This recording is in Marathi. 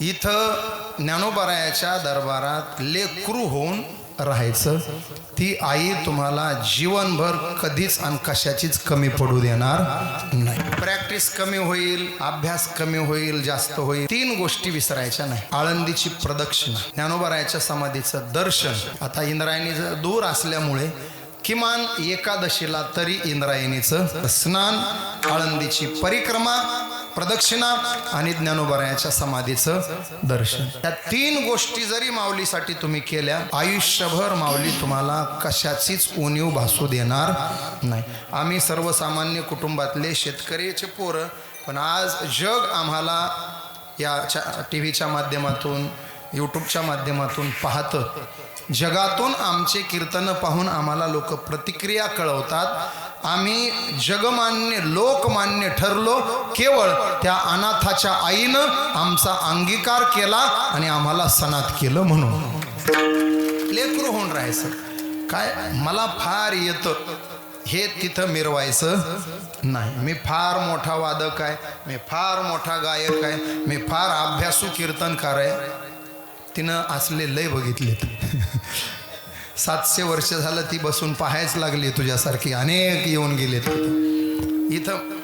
इथं ज्ञानोबारायाच्या दरबारात लेकरू होऊन राहायचं. ती आई तुम्हाला जीवनभर कधीच आणि कशाचीच कमी पडू देणार नाही. प्रॅक्टिस कमी होईल अभ्यास कमी होईल जास्त होईल. तीन गोष्टी विसरायच्या नाही. आळंदीची प्रदक्षिणा ज्ञानोबरायाच्या समाधीचं दर्शन. आता इंद्रायणी दूर असल्यामुळे किमान एकादशीला तरी इंद्रायणीचं स्नान आळंदीची परिक्रमा प्रदक्षिणा आणि ज्ञानोबरायाच्या समाधीचं दर्शन. या तीन गोष्टी जरी माऊलीसाठी तुम्ही केल्या आयुष्यभर माऊली तुम्हाला कशाचीच उणीव भासू देणार नाही. आम्ही सर्वसामान्य कुटुंबातले शेतकरीचे पोरं पण आज जग आम्हाला या टी व्हीच्या माध्यमातून यूट्यूबच्या माध्यमातून पाहतं. जगातून आमचे कीर्तन पाहून आम्हाला लोक प्रतिक्रिया कळवतात. आम्ही जगमान्य लोकमान्य ठरलो केवळ त्या अनाथाच्या आईनं आमचा अंगीकार केला आणि आम्हाला सनात केलं म्हणून. लेकरू होऊन राहायचं. काय? मला फार येतं. हे तिथं मिरवायचं नाही. मी फार मोठा वादक आहे. मी फार मोठा गायक आहे. मी फार अभ्यासू कीर्तनकार आहे. तिनं असले लय बघितलेत. सातशे वर्ष झालं ती बसून पाहायच लागली तुझ्यासारखी. अनेक येऊन गेलेत. इथं